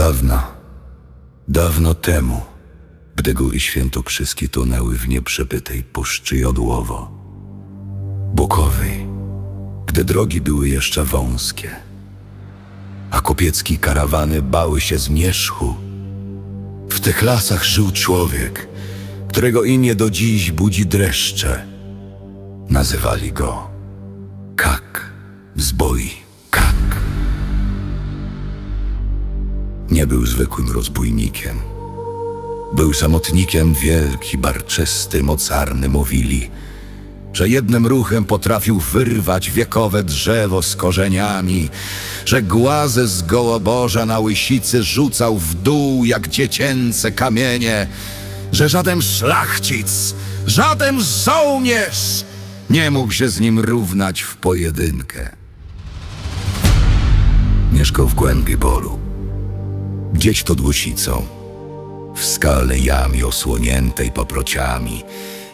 Dawno, dawno temu, gdy góry świętokrzyskie tonęły w nieprzepytej puszczy jodłowo, bukowej, gdy drogi były jeszcze wąskie, a kopieckie karawany bały się zmierzchu, w tych lasach żył człowiek, którego imię do dziś budzi dreszcze. Nazywali go Kak, zboi Nie był zwykłym rozbójnikiem. Był samotnikiem wielki, barczysty, mocarny, mówili, że jednym ruchem potrafił wyrwać wiekowe drzewo z korzeniami, że głazę z gołoborza na łysicy rzucał w dół jak dziecięce kamienie, że żaden szlachcic, żaden żołnierz nie mógł się z nim równać w pojedynkę. Mieszkał w głębi bolu, gdzieś pod łusicą, w skalnej jamie osłoniętej paprociami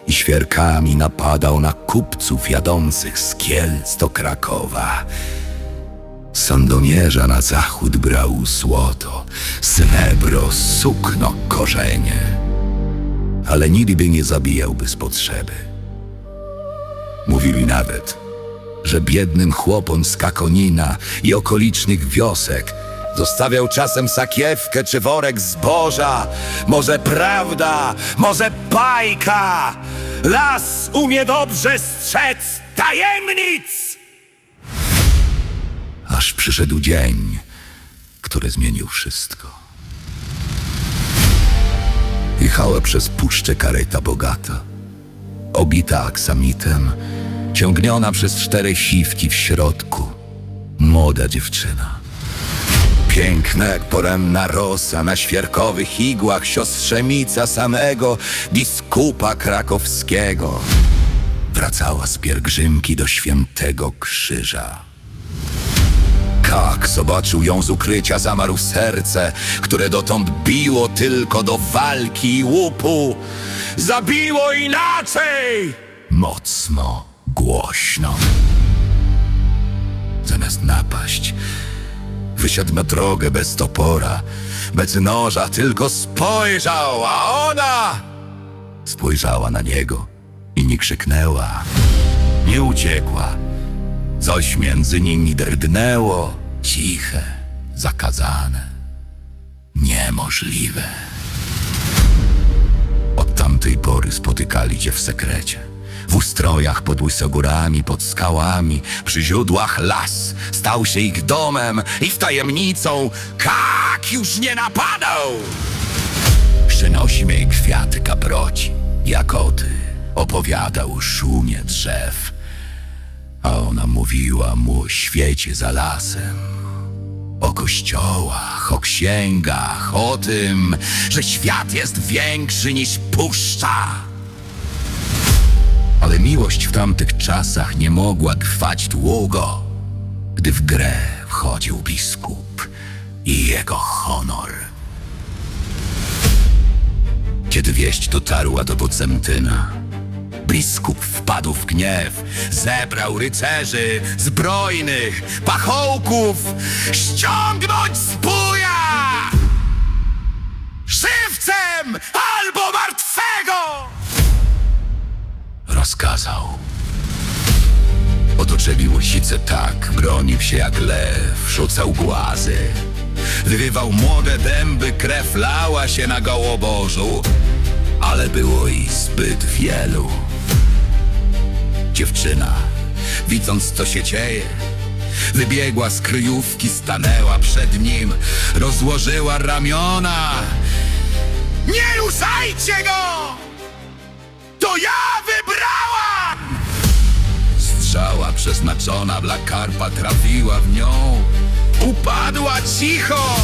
i świerkami napadał na kupców jadących z Kielc do Krakowa. Sandomierza na zachód brał złoto, srebro, sukno, korzenie. Ale nigdy nie zabijałby z potrzeby. Mówili nawet, że biednym chłopom z Kakonina i okolicznych wiosek zostawiał czasem sakiewkę czy worek zboża. Może prawda, może bajka. Las umie dobrze strzec tajemnic. Aż przyszedł dzień, który zmienił wszystko. Jechała przez puszczę kareta bogata, obita aksamitem, ciągniona przez cztery siwki w środku. Młoda dziewczyna. Piękna jak poranna rosa na świerkowych igłach siostrzemica samego biskupa krakowskiego. Wracała z pielgrzymki do świętego krzyża. Kak zobaczył ją z ukrycia, zamarł serce, które dotąd biło tylko do walki i łupu. Zabiło inaczej! Mocno, głośno. Zamiast napaść, wysiadł na drogę bez topora, bez noża, tylko spojrzał, a ona spojrzała na niego i nie krzyknęła, nie uciekła. Coś między nimi drgnęło, ciche, zakazane, niemożliwe. Od tamtej pory spotykali cię w sekrecie. W ustrojach pod łysogórami, pod skałami, przy źródłach las stał się ich domem i w tajemnicą kak już nie napadał. Przynosi kwiaty kaproci, jakoty, opowiadał szumie drzew, a ona mówiła mu o świecie za lasem. O kościołach, o księgach, o tym, że świat jest większy niż puszcza. Ale miłość w tamtych czasach nie mogła trwać długo, gdy w grę wchodził biskup i jego honor. Kiedy wieść dotarła do Bodzentyna, biskup wpadł w gniew, zebrał rycerzy, zbrojnych, pachołków, ściągnąć z buja! Żywcem Rozkazał. Otoczyli łosice tak, bronił się jak lew, rzucał głazy. Wyrywał młode dęby, krew lała się na gołoborzu, ale było ich zbyt wielu. Dziewczyna, widząc co się dzieje, wybiegła z kryjówki, stanęła przed nim, rozłożyła ramiona. Nie ruszajcie go! To ja przeznaczona dla karpa trafiła w nią. Upadła cicho,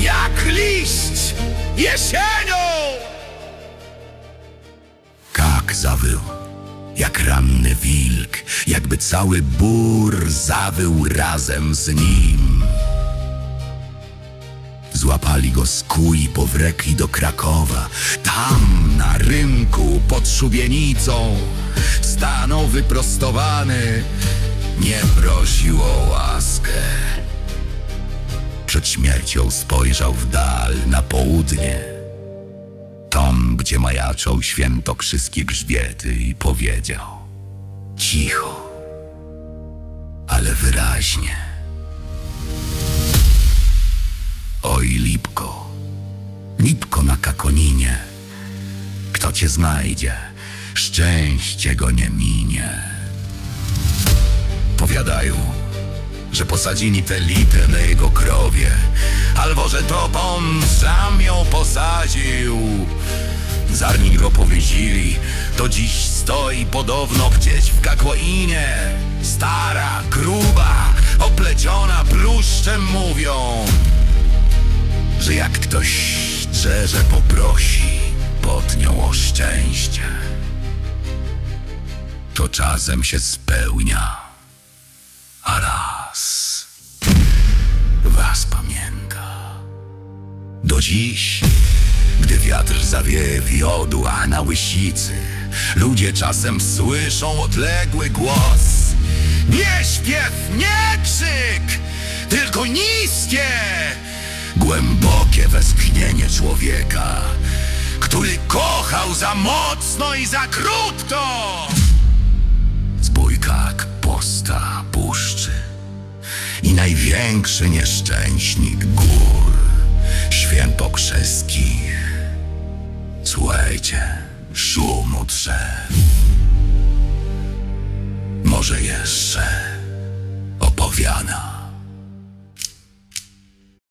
jak liść jesienią! Kak zawył, jak ranny wilk, jakby cały bór zawył razem z nim. Złapali go z kuli, powrekli do Krakowa. Tam, na rynku, pod szubienicą, stanął wyprostowany, nie prosił o łaskę. przed śmiercią spojrzał w dal na południe. Tam, gdzie majaczą świętokrzyskie grzbiety i powiedział Cicho, ale wyraźnie Oj, Lipko, Lipko na Kakoninie Kto cię znajdzie, szczęście go nie minie Powiadają, że posadzili tę lipę na jego krowie, albo że to on sam ją posadził. Zanim go powiezili, to dziś stoi podobno gdzieś w Kakłoinie. Stara, gruba, opleciona bluszczem mówią, że jak ktoś drzeże poprosi pod nią o szczęście, to czasem się spełnia a raz was pamięta. Do dziś, gdy wiatr zawieje wiodła na łysicy, ludzie czasem słyszą odległy głos. Nie śpiew, nie krzyk, tylko niskie, głębokie westchnienie człowieka, który kochał za mocno i za krótko. Zbójkak posta puszczy i największy nieszczęśnik gór, świętokrzyski. Słuchajcie, szumu drzew. Może jeszcze opowiada.